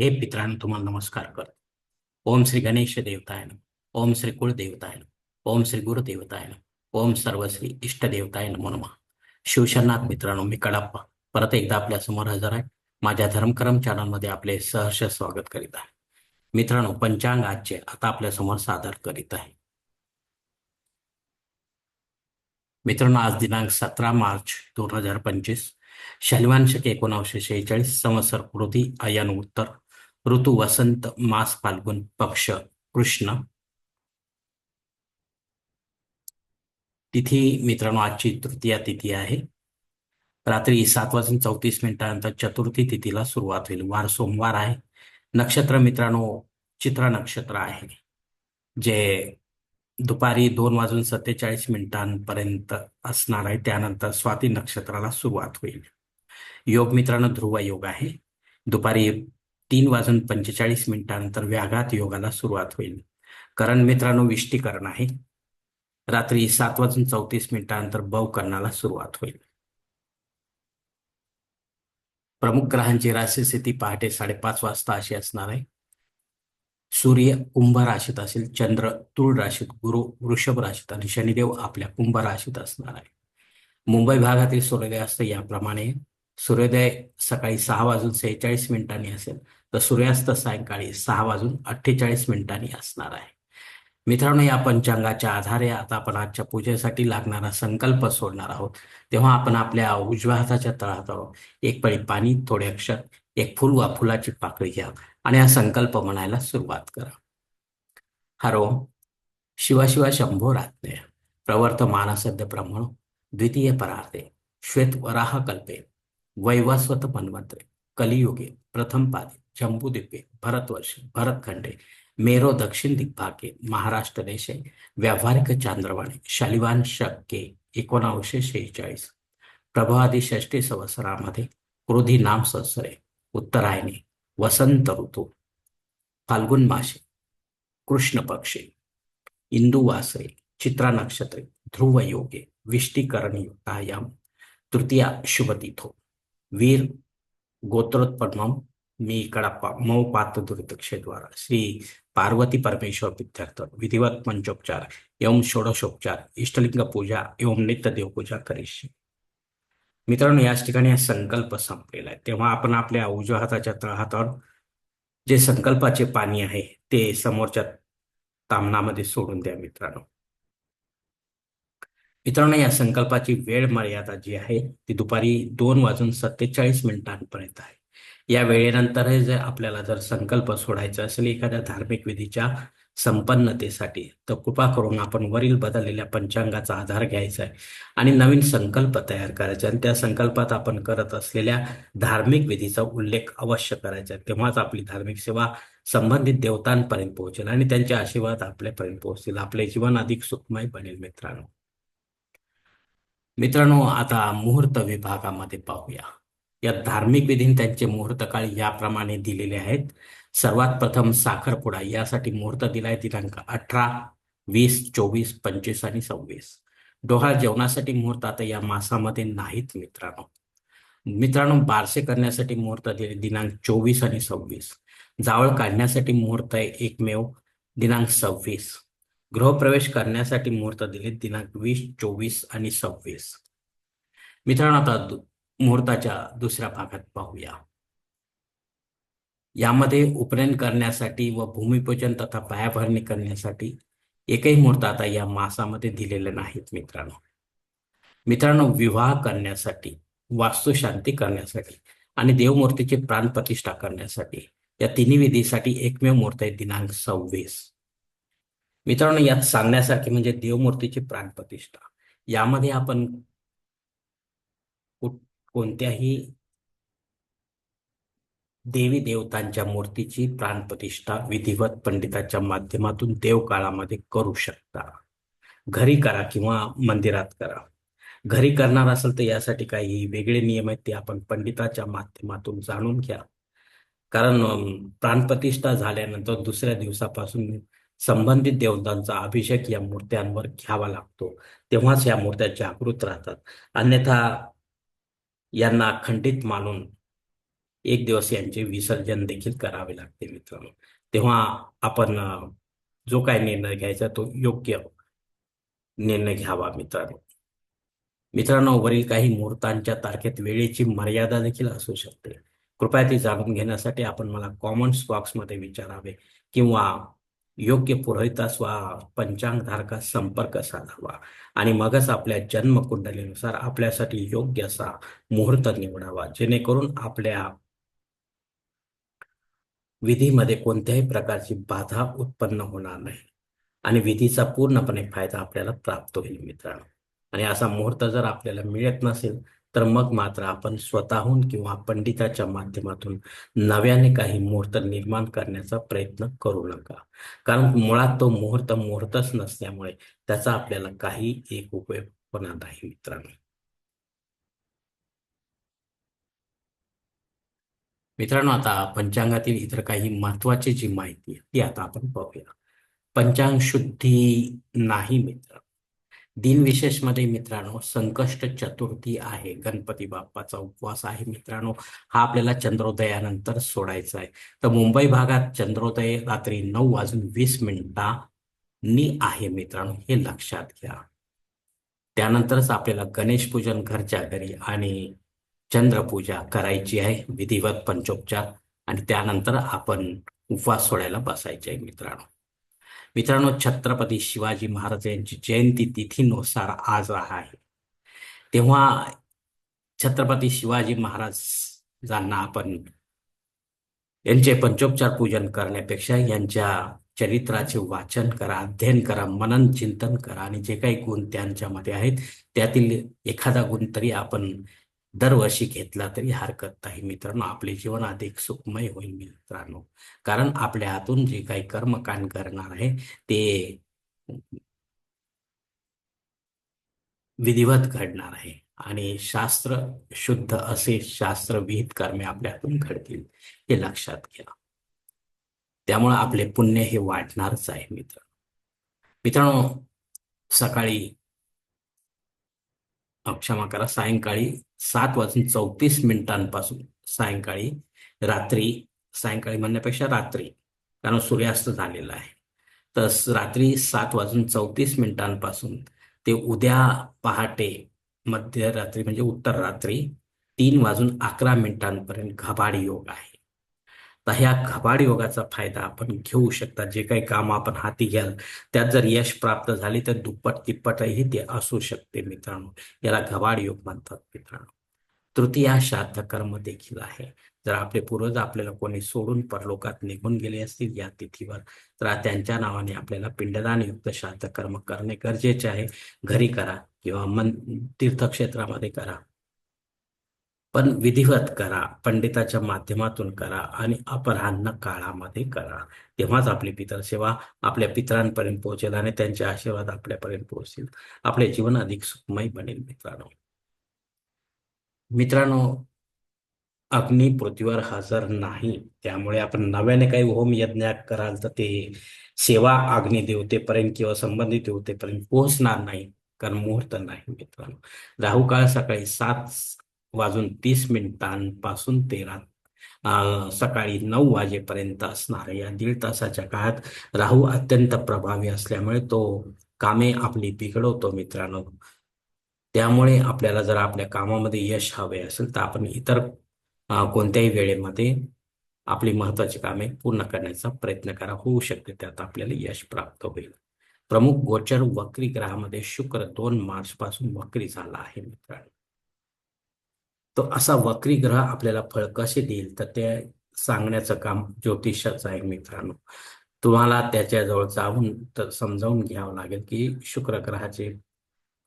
हे पित्रांनो तुम्हाला नमस्कार कर ओम श्री गणेश देवताय ओम श्री कुळदेवताय नमः ओम श्री गुरुदेवताय नमः ओम सर्वश्री इष्टदेवताय नमो नमः. शिवशरनाथ मित्रांनो मी कडाप्पा. परत एकदा आपल्यासमोर हजर आहे. माझ्या धर्मकरम चॅनलमध्ये आपले सहर्ष स्वागत करीत आहे. मित्रांनो पंचांग आजचे आता आपल्यासमोर सादर करीत आहे. मित्रांनो आज दिनांक सतरा मार्च दोन हजार पंचवीस. शनिवार शके एकोणावीसशे शेहेचाळीस संवत्सर कृती आयान उत्तर. ऋतू वसंत मास फाल्गुन पक्ष कृष्ण. तिथी मित्रांनो आजची तृतीया तिथी आहे. रात्री सात वाजून चौतीस मिनिटानंतर चतुर्थी तिथीला सुरुवात होईल. वार सोमवार आहे. नक्षत्र मित्रांनो चित्रा नक्षत्र आहे. जे दुपारी दोन वाजून सत्तेचाळीस मिनिटांपर्यंत असणार आहे. त्यानंतर स्वाती नक्षत्राला सुरुवात होईल. योग मित्रांनो ध्रुव योग आहे. दुपारी तीन वाजून पंचेचाळीस मिनिटानंतर व्याघात योगाला सुरुवात होईल. करण मित्रांनो विष्टीकरण आहे. रात्री सात वाजून चौतीस मिनिटानंतर बवकरणाला सुरुवात होईल. प्रमुख ग्रहांची राशी स्थिती पहाटे साडेपाच वाजता अशी असणार आहे. सूर्य कुंभ राशीत असेल चंद्र तुळ राशीत गुरु वृषभ राशीत आणि शनिदेव आपल्या कुंभ राशीत असणार आहे. मुंबई भागातील सूर्योदयास्त याप्रमाणे सूर्योदय सकाळी सहा वाजून सेहेचाळीस मिनिटांनी असेल तर सूर्यास्त सायंकाळी सहा वाजून अठ्ठेचाळीस मिनिटांनी असणार आहे. मित्रांनो या पंचांगाच्या आधारे आता आपण आजच्या पूजेसाठी लागणारा संकल्प सोडणार आहोत. तेव्हा आपण आपल्या उजव्या हाताच्या तळहातावर एक पळी पाणी थोडे अक्षर एक फुल वा फुलाची पाकळी घ्या आणि हा संकल्प म्हणायला सुरुवात करा. हरो शिवाशिवा शंभो रात्रे. प्रवर्त मानसद्य ब्रह्मण द्वितीय परार्थे श्वेत वराह कल्पे. वैवस्वत मन्वंतरे कलियुगे प्रथम पादे जम्बूद्वीपे भरतवर्ष भरतखंडे मेरो दक्षिण दिग्भागे महाराष्ट्र देशे व्यावहारिक चांद्रवाणे शालिवान शक्के एकोणावीसशे शेहेचाळीस प्रभादी षष्टी संवत्सरामध्ये क्रोधी नाम संवत्सरे उत्तरायणे वसंत ऋतू फाल्गुन मासे कृष्ण पक्षे इंदू वासरे चित्रा नक्षत्रे ध्रुव योगे विष्टीकरण युक्तायाम तृतीया शुभतिथो वीर गोत्रोत्पन्नम मी कडाप्पा मऊ पात्र दुर्दक्षेद्वारा श्री पार्वती परमेश्वर विद्यार्थ विधिवत पंचोपचार एवं षोडशोपचार इष्टलिंग पूजा एवं नित्य देवपूजा करीशी मित्रांनो याच ठिकाणी हा संकल्प संपलेला आहे तेव्हा आपण आपल्या उजव्या हाताच्या तळहातावर जे संकल्पाचे पाणी आहे ते समोरच्या तामणामध्ये सोडून द्या मित्रांनो मित्रांनो या संकल्पाची वेळ मर्यादा जी आहे ती दुपारी दोन वाजून सत्तेचाळीस मिनिटांपर्यंत आहे. या वेळेनंतर जर आपल्याला जर संकल्प सोडायचा असेल एखाद्या धार्मिक विधीच्या संपन्नतेसाठी तर कृपा करून आपण वरील बदललेल्या पंचांगाचा आधार घ्यायचा आहे आणि नवीन संकल्प तयार करायचा आणि त्या संकल्पात आपण करत असलेल्या धार्मिक विधीचा उल्लेख अवश्य करायचा आहे. तेव्हाच आपली धार्मिक सेवा संबंधित देवतांपर्यंत पोहोचेल आणि त्यांचे आशीर्वाद आपल्यापर्यंत पोहोचतील. आपले जीवन अधिक सुखमय बनेल मित्रांनो. मित्रांनो आता मुहूर्त विभागामध्ये पाहूया. या धार्मिक विधीन त्यांचे मुहूर्त काळ याप्रमाणे दिलेले आहेत. सर्वात प्रथम साखरपुडा यासाठी मुहूर्त दिलाय दिनांक अठरा वीस चोवीस पंचवीस आणि सव्वीस. डोहाळ जेवणासाठी मुहूर्त आता या मासामध्ये नाहीत मित्रांनो. मित्रांनो बारसे करण्यासाठी मुहूर्त दिले दिनांक चोवीस आणि सव्वीस. जावळ काढण्यासाठी मुहूर्त आहे एकमेव दिनांक सव्वीस. गृहप्रवेश करण्यासाठी मुहूर्त दिले दिनांक वीस चोवीस आणि सव्वीस. मित्रांनो आता मुहूर्ताच्या दुसऱ्या भागात पाहूया. यामध्ये उपनयन करण्यासाठी व भूमिपूजन तथा पायाभरणी करण्यासाठी एकही मुहूर्त आता या मासामध्ये दिलेले नाहीत मित्रांनो. मित्रांनो विवाह करण्यासाठी वास्तुशांती करण्यासाठी आणि देवमूर्तीची प्राणप्रतिष्ठा करण्यासाठी या तिन्ही विधीसाठी एकमेव मुहूर्त आहे दिनांक सव्वीस. मित्रांनो यात सांगण्यासारखे म्हणजे देवमूर्तीची प्राणप्रतिष्ठा. यामध्ये आपण कोणत्याही देवी देवतांच्या मूर्तीची प्राणप्रतिष्ठा विधिवत पंडिताच्या माध्यमातून देवकाळामध्ये करू शकता. घरी करा किंवा मंदिरात करा. घरी करणार असेल तर यासाठी काही वेगळे नियम आहेत ते आपण पंडिताच्या माध्यमातून जाणून घ्या. कारण प्राणप्रतिष्ठा झाल्यानंतर दुसऱ्या दिवसापासून संबंधित देवतांचा अभिषेक या मूर्त्यांवर घ्यावा लागतो. तेव्हाच या मूर्त्या जागृत राहतात. अन्यथा यांना खंडित मानून एक दिवस यांचे विसर्जन देखील करावे लागते मित्रांनो. तेव्हा आपण जो काय निर्णय घ्यायचा तो योग्य निर्णय घ्यावा मित्रांनो. मित्रांनो वरील काही मुहूर्तांच्या तारखेत वेळेची मर्यादा देखील असू शकते. कृपया ती जाणून घेण्यासाठी आपण मला कॉमेंट्स बॉक्समध्ये विचारावे किंवा योग्य पुरोहितास वा पंचांगधारकास संपर्क साधावा आणि मगच आपल्या जन्मकुंडलीनुसार आपल्यासाठी योग्य असा मुहूर्त निवडावा जेणेकरून आपल्या विधीमध्ये कोणत्याही प्रकारची बाधा उत्पन्न होणार नाही आणि विधीचा पूर्णपणे फायदा आपल्याला प्राप्त होईल मित्रांनो. आणि असा मुहूर्त जर आपल्याला मिळत नसेल तर मग मात्र आपण स्वतःहून किंवा पंडिताच्या माध्यमातून नव्याने काही मुहूर्त निर्माण करण्याचा प्रयत्न करू नका. कारण मुळात तो मुहूर्त मुहूर्तच नसल्यामुळे त्याचा आपल्याला काही एक उपयोग होणार नाही मित्रांनो. मित्रांनो आता पंचांगातील इतर काही महत्वाची जी माहिती आहे ती आता आपण पाहूया पंचांग शुद्धी नाही मित्र. दिनविशेषमध्ये मित्रांनो संकष्ट चतुर्थी आहे. गणपती बाप्पाचा उपवास आहे मित्रांनो. हा आपल्याला चंद्रोदयानंतर सोडायचा आहे. तर मुंबई भागात चंद्रोदय रात्री नऊ वाजून वीस मिनिटांनी आहे मित्रांनो हे लक्षात घ्या. त्यानंतरच आपल्याला गणेश पूजन घरच्या घरी आणि चंद्रपूजा करायची आहे. विधिवत पंचोपचार आणि त्यानंतर आपण उपवास सोडायला बसायचे आहे मित्रांनो. मित्रांनो छत्रपती शिवाजी महाराज यांची जयंती तिथीनुसार आज आहे. तेव्हा छत्रपती शिवाजी महाराजांना आपण यांचे पंचोपचार पूजन करण्यापेक्षा यांच्या चरित्राचे वाचन करा अध्ययन करा मनन चिंतन करा आणि जे काही गुण त्यांच्यामध्ये आहेत त्यातील एखादा गुण तरी आपण दरवर्षी घेतला तरी हरकत नाही मित्रांनो. आपले जीवन अधिक सुखमय होईल मित्रांनो. कारण आपल्या हातून जे काही कर्मकांड करणार आहे ते विधिवत घडणार आहे. आणि शास्त्र शुद्ध असे शास्त्र विहित कर्मे आपल्या हातून घडतील हे लक्षात घ्या. त्यामुळे आपले पुण्य हे वाढणारच आहे मित्र मित्रांनो सकाळी क्षमा करा. सायंकाळी सात वाजून चौतीस मिनिटांपासून सायंकाळी रात्री सायंकाळी म्हणण्यापेक्षा रात्री कारण सूर्यास्त झालेला आहे. तर रात्री सात वाजून चौतीस मिनिटांपासून ते उद्या पहाटे मध्यरात्री म्हणजे उत्तर रात्री तीन वाजून अकरा मिनिटांपर्यंत घबाड योग आहे. तर ह्या घबाड योगाचा फायदा आपण घेऊ शकता. जे काही काम आपण हाती घ्याल त्यात जर यश प्राप्त झाले तर दुप्पट तिप्पटही ते असू शकते मित्रांनो. याला घबाड योग म्हणतात मित्रांनो. तृतीया श्राद्ध कर्म देखील आहे. जर आपले पूर्वज आपल्याला कोणी सोडून परलोकात निघून गेले असतील या तिथीवर तर त्यांच्या नावाने आपल्याला पिंडदान युक्त श्राद्ध कर्म करणे गरजेचे आहे. घरी करा किंवा मन तीर्थक्षेत्रामध्ये करा. पण विधिवत करा पंडिताच्या माध्यमातून करा आणि अपराह्न काळामध्ये करा. तेव्हाच आपली पितर सेवा आपल्या पितरांपर्यंत पोहोचेल आणि त्यांचे आशीर्वाद आपल्यापर्यंत पोहोचतील. आपले जीवन अधिक सुखमय बनेल मित्रांनो. मित्रांनो अग्नी पृथ्वीवर हजर नाही त्यामुळे आपण नव्याने काही होम यज्ञ कराल तर ते सेवा अग्नी देवतेपर्यंत किंवा संबंधित देवतेपर्यंत पोहोचणार नाही. कारण मुहूर्त नाही मित्रांनो. राहू काळ सकाळी सात वाजून तीस मिनिटांपासून तेरा सकाळी नऊ वाजेपर्यंत असणार. या दीड तासाच्या काळात राहू अत्यंत प्रभावी असल्यामुळे तो कामे आपली बिघडवतो मित्रांनो. त्यामुळे आपल्याला जर आपल्या कामामध्ये यश हवे असेल तर आपण इतर कोणत्याही वेळेमध्ये आपली महत्वाची कामे पूर्ण करण्याचा प्रयत्न करा. होऊ शकते त्यात आपल्याला यश प्राप्त होईल. प्रमुख गोचर वक्री ग्रहामध्ये शुक्र दोन मार्च पासून वक्री झाला आहे मित्रांनो. तो असा वक्री ग्रह आपल्याला फळ कसे देईल? तर ते सांगण्याचं काम ज्योतिषाचं आहे मित्रांनो. तुम्हाला त्याच्याजवळ जाऊन तर समजावून घ्यावं लागेल की शुक्र ग्रहाचे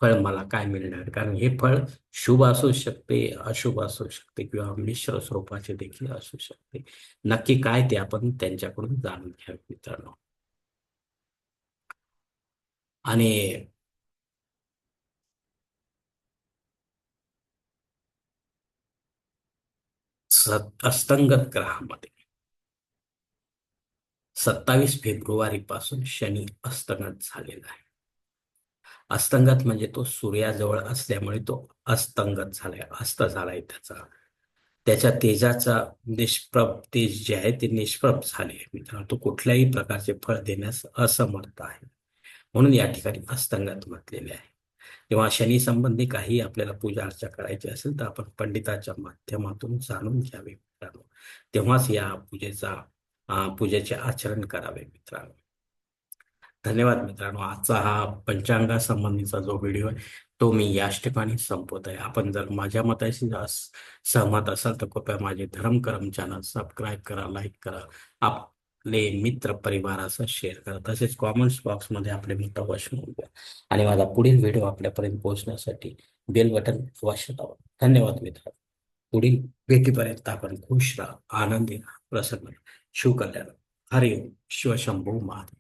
फळ मला काय मिळणार? कारण हे फळ शुभ असू शकते अशुभ असू शकते किंवा मिश्र स्वरूपाचे देखील असू शकते. नक्की काय ते आपण त्यांच्याकडून जाणून घ्यावे मित्रांनो. आणि अस्तंगत ग्रहामध्ये. सत्तावीस फेब्रुवारी पासून शनी अस्तंगत झालेला आहे. अस्तंगत म्हणजे तो सूर्याजवळ असल्यामुळे तो अस्तंगत झालाय अस्त झालाय त्याचा. त्याच्या तेजाचा निष्प्रभ तेज जे आहे ते निष्प्रभ झाले मित्रांनो. तो कुठल्याही प्रकारचे फळ देण्यास असमर्थ आहे. म्हणून या ठिकाणी अस्तंगत म्हटलेले आहे. किंवा शनी संबंधी काही आपल्याला पूजा अर्चा करायची असेल तर आपण पंडिताच्या माध्यमातून जाणून घ्यावे मित्रांनो. तेव्हाच या पूजेचा पूजेचे आचरण करावे मित्रांनो. धन्यवाद मित्रांनो. आजचा हा पंचांगा संबंधीचा जो व्हिडिओ आहे तो मी याच ठिकाणी संपवत आहे. आपण जर माझ्या मताशी सहमत असाल तर कृपया माझे धर्मकर्म चॅनल सबस्क्राईब करा लाईक करा. आप आपले मित्र परिवारासह शेअर करा. तसेच कॉमेंट्स बॉक्समध्ये आपले मत अवश्य नोंदवा आणि माझा पुढील व्हिडिओ आपल्यापर्यंत पोहोचण्यासाठी बेल बटन अवश्य दाबा धन्यवाद मित्र पुढील भेटीपर्यंत आपण खुश राहा आनंदी राहा प्रसन्न शिवकल्याण हरिओम. शिवशंभू महादेव.